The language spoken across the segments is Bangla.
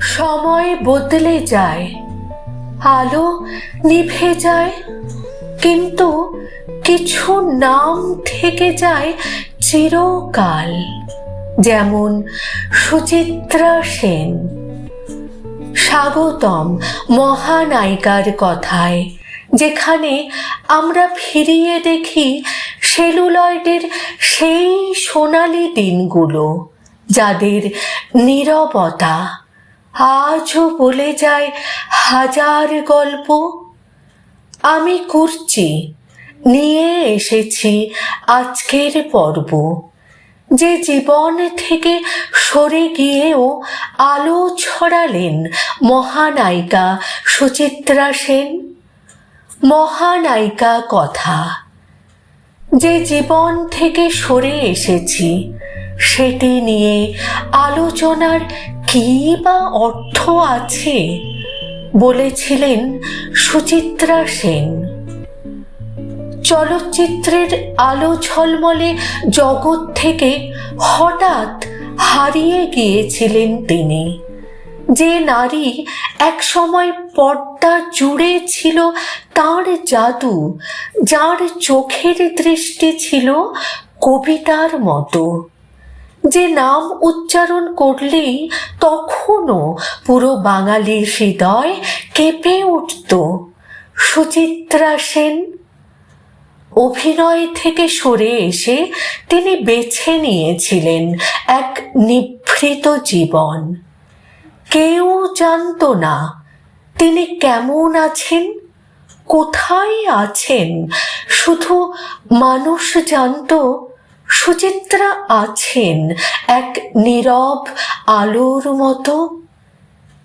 সময় বদলে যায়, আলো নিভে যায়, কিন্তু কিছু নাম থেকে যায় চিরকাল, যেমন সুচিত্রা সেন। স্বাগতম মহানায়িকার কথায়, যেখানে আমরা ফিরিয়ে দেখি সেলুলয়েডের সেই সোনালি দিনগুলো। যাদের নীরবতা আজও বলে যায় হাজার গল্প। আমি করছি, নিয়ে এসেছি আজকের পর্ব। যে জীবন থেকে সরে গিয়েও আলো ছড়ালেন মহানায়িকা সুচিত্রা সেন। মহানায়িকা কথা, যে জীবন থেকে সরে এসেছি সেটি নিয়ে আলোচনার কী বা অর্থ আছে? বলেছিলেন সুচিত্রা সেন। চলচ্চিত্রের আলো ঝলমলে জগৎ থেকে হঠাৎ হারিয়ে গিয়েছিলেন তিনি। যে নারী এক সময় পর্দা জুড়ে ছিল তার জাদু, যার চোখের দৃষ্টি ছিল কবিতার মতো। যে নাম উচ্চারণ করলেই তখনও পুরো বাঙালির হৃদয় কেঁপে উঠত। সুচিত্রা সেন অভিনয় থেকে সরে এসে তিনি বেছে নিয়েছিলেন এক নিভৃত জীবন। কেউ জানতো না তিনি কেমন আছেন, কোথায় আছেন, শুধু মানুষ জানতো সুচিত্রা আছেন এক নীরব আলোর মতো।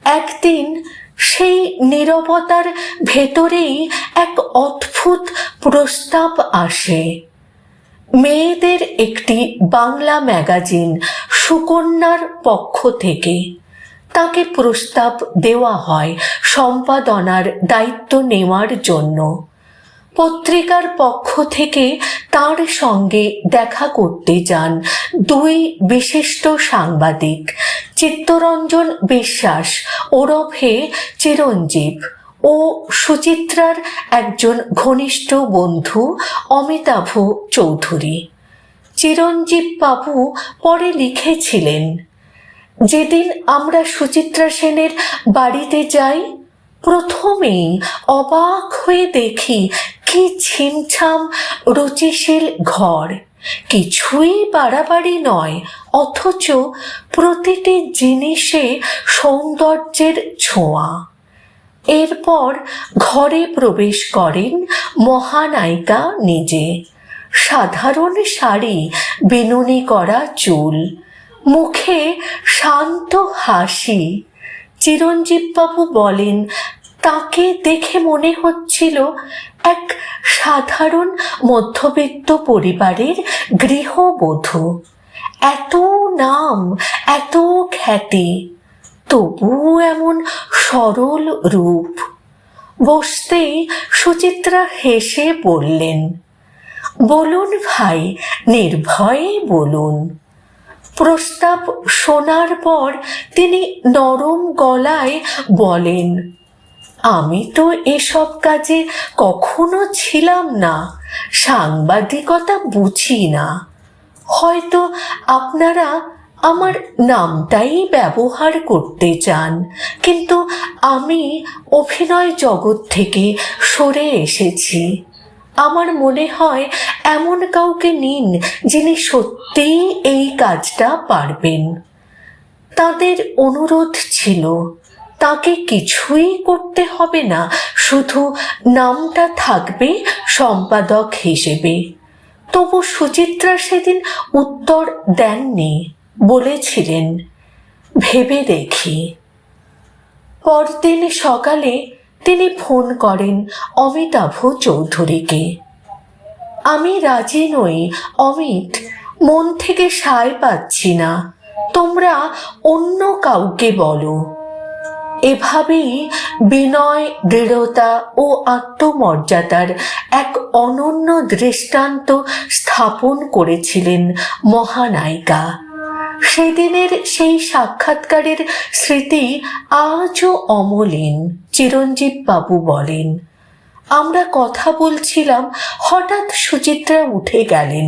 একদিন সেই নীরবতার ভেতরেই এক অদ্ভুত প্রস্তাব আসে। মেয়েদের একটি বাংলা ম্যাগাজিন সুকন্যার পক্ষ থেকে। তাকে প্রস্তাব দেওয়া হয় সম্পাদনার দায়িত্ব নেওয়ার জন্য। পত্রিকার পক্ষ থেকে তার সঙ্গে দেখা করতে যান দুই বিশিষ্ট সাংবাদিক, চিত্তরঞ্জন বিশ্বাস ওরফে চিরঞ্জীব ও সুচিত্রার একজন ঘনিষ্ঠ বন্ধু অমিতাভ চৌধুরী। চিরঞ্জীব বাবু পরে লিখেছিলেন, যেদিন আমরা সুচিত্রা সেনের বাড়িতে যাই, প্রথমেই অবাক হয়ে দেখি কি ছিমছাম রুচিশীল ঘর। কিছুই বাড়াবাড়ি নয়, অথচ প্রতিটি জিনিসে সৌন্দর্যের ছোঁয়া। এরপর ঘরে প্রবেশ করেন মহানায়িকা নিজে। সাধারণ শাড়ি, বিনুনি করা চুল। মুখে শান্ত হাসি। চিরঞ্জীববাবু বলেন তাকে দেখে মনে হচ্ছিল এক সাধারণ মধ্যবিত্ত পরিবারের গৃহবধূ। এত নাম, এত খ্যাতি তবু এমন সরল রূপ। বসতেই সুচিত্রা হেসে বললেন, বলুন ভাই, নির্ভয়ে বলুন। প্রস্তাব শোনার পর তিনি নরম গলায় বলেন আমি তো এসব কাজে কখনো ছিলাম না। সাংবাদিকতা বুঝি না। হয়তো আপনারা আমার নামটাই ব্যবহার করতে চান, কিন্তু আমি অভিনয় জগৎ থেকে সরে এসেছি। আমার মনে হয় এমন কাউকে নিন যিনি সত্যিই এই কাজটা পারবেন। তাদের অনুরোধ ছিল। তাকে কিছুই করতে হবে না, শুধু নামটা থাকবে সম্পাদক হিসেবে। তবু সুচিত্রা সেদিন উত্তর দেননি, বলেছিলেন, ভেবে দেখি। পরদিন সকালে তিনি ফোন করেন অমিতাভ চৌধুরীকে। আমি রাজি নই, অমিত, মন থেকে সায় পাচ্ছি না। তোমরা অন্য কাউকে বলো। এভাবেই বিনয়, দৃঢ়তা ও আত্মমর্যাদার এক অনন্য দৃষ্টান্ত স্থাপন করেছিলেন মহানায়িকা। সেদিনের সেই সাক্ষাৎকারের স্মৃতি আজও অমলিন, চিরঞ্জীব বাবু বলেন। আমরা কথা বলছিলাম, হঠাৎ সুচিত্রা উঠে গেলেন।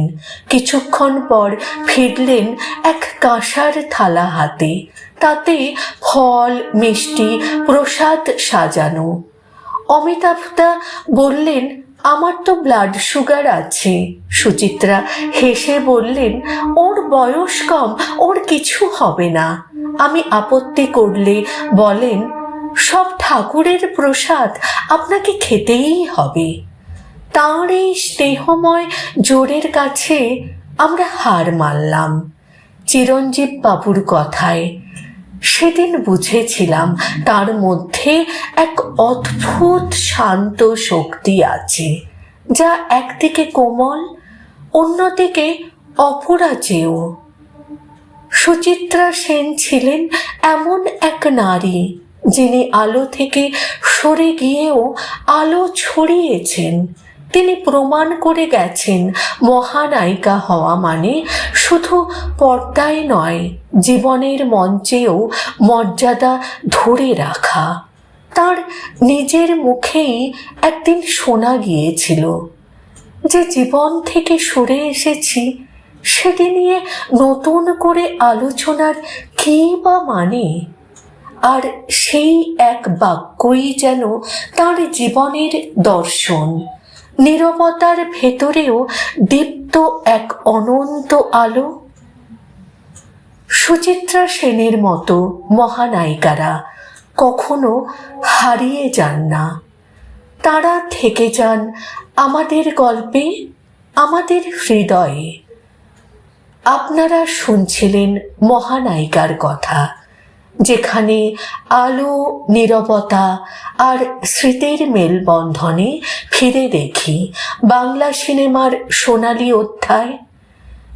কিছুক্ষণ পর ফিরলেন এক কাঁসার থালা হাতে। তাতে ফল, মিষ্টি, প্রসাদ সাজানো। অমিতাভদা বললেন, আমার তো ব্লাড সুগার আছে। সুচিত্রা হেসে বললেন, ওর বয়স কম, ওর কিছু হবে না। আমি আপত্তি করলে বলেন ঠাকুরের প্রসাদ আপনাকে খেতেই হবে। তাঁর এই স্নেহময় জোরের কাছে আমরা হার মানলাম। চিরঞ্জীব বাবুর কথায় সেদিন বুঝেছিলাম তার মধ্যে এক অদ্ভুত শান্ত শক্তি আছে, যা একদিকে কোমল, অন্যদিকে অপরাজেয়। সুচিত্রা সেন ছিলেন এমন এক নারী যিনি আলো থেকে সরে গিয়েও আলো ছড়িয়েছেন, তিনি প্রমাণ করে গেছেন মহানায়িকা হওয়া মানে শুধু পর্দায় নয়, জীবনের মঞ্চেও মর্যাদা ধরে রাখা। তার নিজের মুখেই একদিন শোনা গিয়েছিল, যে জীবন থেকে সরে এসেছি, সেটি নিয়ে নতুন করে আলোচনার কী বা মানে? আর সেই এক বাক্যই যেন তার জীবনের দর্শন। নীরবতার ভেতরেও দীপ্ত এক অনন্ত আলো। সুচিত্রা সেনের মতো মহানায়িকারা কখনো হারিয়ে যান না। তারা থেকে যান আমাদের গল্পে, আমাদের হৃদয়ে। আপনারা শুনছিলেন মহানায়িকার কথা। যেখানে আলো, নীরবতা আর স্মৃতির মেলবন্ধনে ফিরে দেখি বাংলা সিনেমার সোনালি অধ্যায়।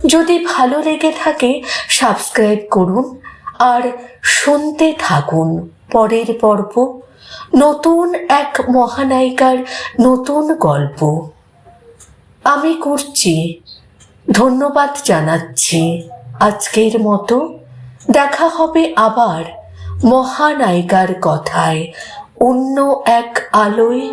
যদি ভালো লেগে থাকে, সাবস্ক্রাইব করুন আর শুনতে থাকুন পরের পর্ব। নতুন এক মহানায়িকার নতুন গল্প। আমি করছি। ধন্যবাদ জানাচ্ছি আজকের মতো। দেখা হবে আবার মহানায়িকার কথায় অন্য এক আলোয়